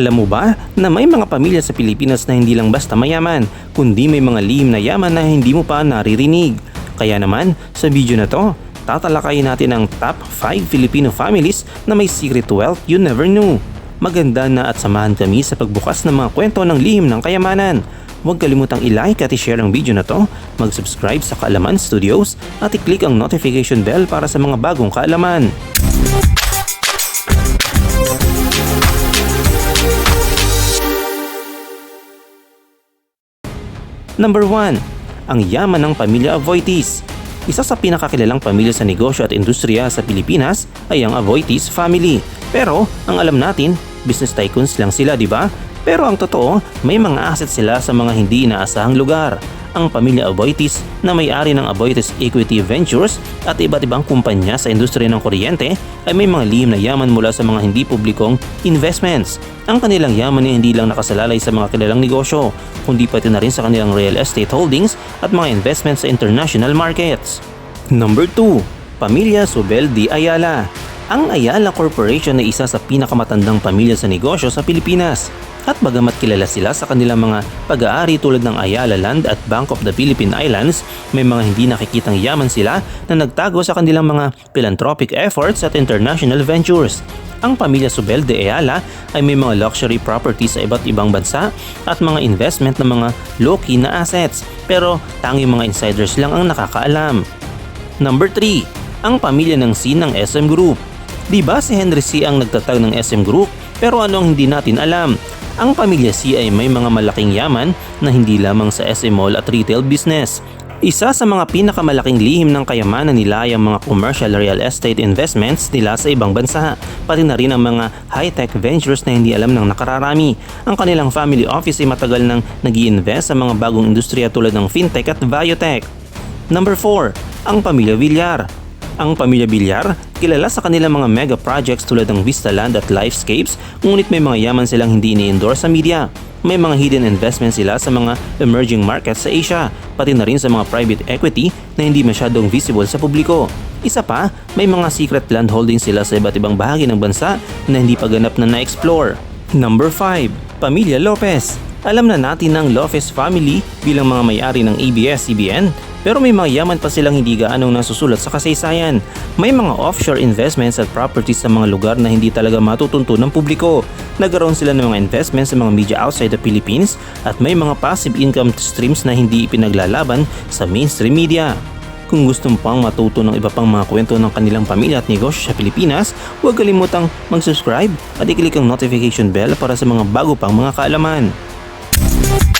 Alam mo ba na may mga pamilya sa Pilipinas na hindi lang basta mayaman, kundi may mga lihim na yaman na hindi mo pa naririnig. Kaya naman, sa video na to, tatalakayin natin ang top 5 Filipino families na may secret wealth you never knew. Maganda na at samahan kami sa pagbukas ng mga kwento ng lihim ng kayamanan. Huwag kalimutang i-like at i-share ang video na to, mag-subscribe sa Kaalaman Studios at i-click ang notification bell para sa mga bagong kaalaman. Number 1. Ang yaman ng pamilya Avoitis. Isa sa pinakakilalang pamilya sa negosyo at industriya sa Pilipinas ay ang Avoitis family. Pero ang alam natin, business tycoons lang sila, di ba? Pero ang totoo, may mga assets sila sa mga hindi inaasahang lugar. Ang pamilya Aboitis na may-ari ng Aboitis Equity Ventures at iba't ibang kumpanya sa industriya ng kuryente ay may mga lihim na yaman mula sa mga hindi publikong investments. Ang kanilang yaman ay hindi lang nakasalalay sa mga kilalang negosyo, kundi pati na rin sa kanilang real estate holdings at mga investments sa international markets. Number 2. Pamilya Subel de Ayala Ang Ayala Corporation ay isa sa pinakamatandang pamilya sa negosyo sa Pilipinas. At bagamat kilala sila sa kanilang mga pag-aari tulad ng Ayala Land at Bank of the Philippine Islands, may mga hindi nakikitang yaman sila na nagtago sa kanilang mga philanthropic efforts at international ventures. Ang pamilya Subel de Ayala ay may mga luxury properties sa iba't ibang bansa at mga investment na mga low-key na assets pero tanging mga insiders lang ang nakakaalam. Number 3. Ang pamilya ng C ng SM Group. Di ba si Henry C ang nagtatag ng SM Group? Pero ano ang hindi natin alam? Ang pamilya C ay may mga malaking yaman na hindi lamang sa SM Mall at retail business. Isa sa mga pinakamalaking lihim ng kayamanan nila ay ang mga commercial real estate investments nila sa ibang bansa, pati na rin ang mga high-tech ventures na hindi alam ng nakararami. Ang kanilang family office ay matagal nang nag invest sa mga bagong industriya tulad ng fintech at biotech. Number 4. Ang pamilya Villar ang pamilya Villar, kilala sa kanilang mga mega projects tulad ng Vista Land at Lifescapes, ngunit may mga yaman silang hindi ni-endorse sa media. May mga hidden investments sila sa mga emerging markets sa Asia, pati na rin sa mga private equity na hindi masyadong visible sa publiko. Isa pa, may mga secret land holdings sila sa iba't ibang bahagi ng bansa na hindi pa ganap na na-explore. Number 5. Pamilya Lopez alam na natin ng Lopez family bilang mga may-ari ng ABS-CBN pero may mga yaman pa silang hindi gaanong nasusulat sa kasaysayan. May mga offshore investments at properties sa mga lugar na hindi talaga matutunto ng publiko. Nagkaroon sila ng mga investments sa mga media outside the Philippines at may mga passive income streams na hindi ipinaglalaban sa mainstream media. Kung gusto mo pang matuto ng iba pang mga kwento ng kanilang pamilya at negosyo sa Pilipinas, huwag kalimutang mag-subscribe at i-click ang notification bell para sa mga bago pang mga kaalaman. Thank you